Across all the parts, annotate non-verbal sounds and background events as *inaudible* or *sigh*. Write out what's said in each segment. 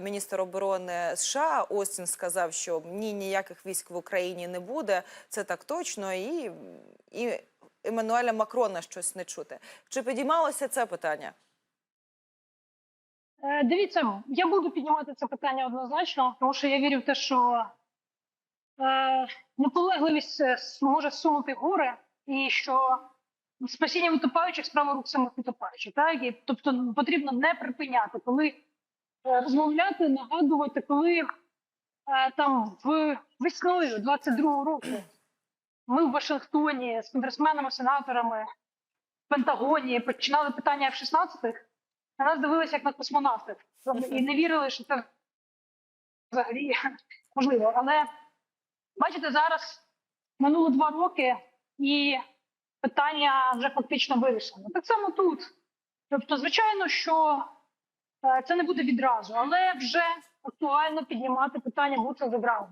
Міністр оборони США Остін сказав, що ні, ніяких військ в Україні не буде. Це так точно, і, і Еммануеля Макрона щось не чути. Чи підіймалося це питання? Е, Дивіться, я буду піднімати це питання однозначно, тому що я вірю в те, що е, наполегливість е, може сунути гори, і що спасіння витопаючих справа рук самих витопаючих. Тобто потрібно не припиняти, коли розмовляти, нагадувати, коли е, там в весною 22-го року ми в Вашингтоні з конгресменами, сенаторами, в Пентагоні починали питання F-16, на нас дивилися як на космонавтів і не вірили, що це взагалі *laughs* можливо. Але бачите, зараз минуло два роки, і питання вже фактично вирішено. Так само тут. Тобто, звичайно, що е, це не буде відразу, але вже актуально піднімати питання boots on the.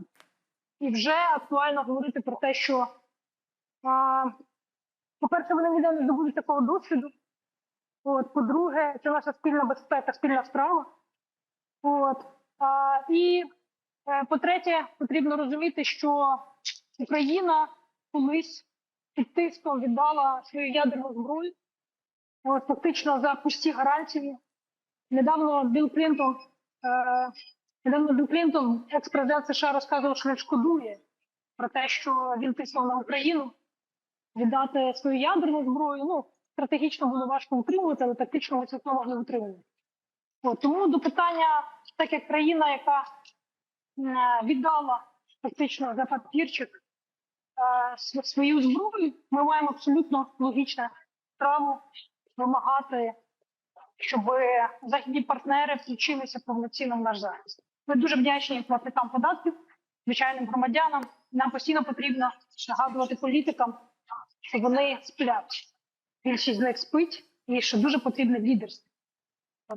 І вже актуально говорити про те, що, по-перше, вони ніде не здобудуть такого досвіду. От, по-друге, це наша спільна безпека, спільна справа. От, а, і е, по-третє, потрібно розуміти, що Україна колись під тиском віддала свою ядерну зброю, от, фактично за пусті гарантії. Недавно Білл Клінтон, е, недавно Білл Клінтон, екс-президент США, розказував, що він шкодує про те, що він тиснув на Україну віддати свою ядерну зброю. Ну, стратегічно було важко утримувати, але тактично цілком могли утримувати. От, тому до питання, так як країна, яка е, віддала фактично за папірчик е, свою зброю, ми маємо абсолютно логічне право вимагати, щоб західні партнери включилися повноцінно в наш захист. Ми дуже вдячні платникам податків, звичайним громадянам. Нам постійно потрібно нагадувати політикам, що вони сплять більшість з них спить, і що дуже потрібне лідерство.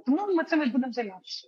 Тому ми цим і будемо займатися.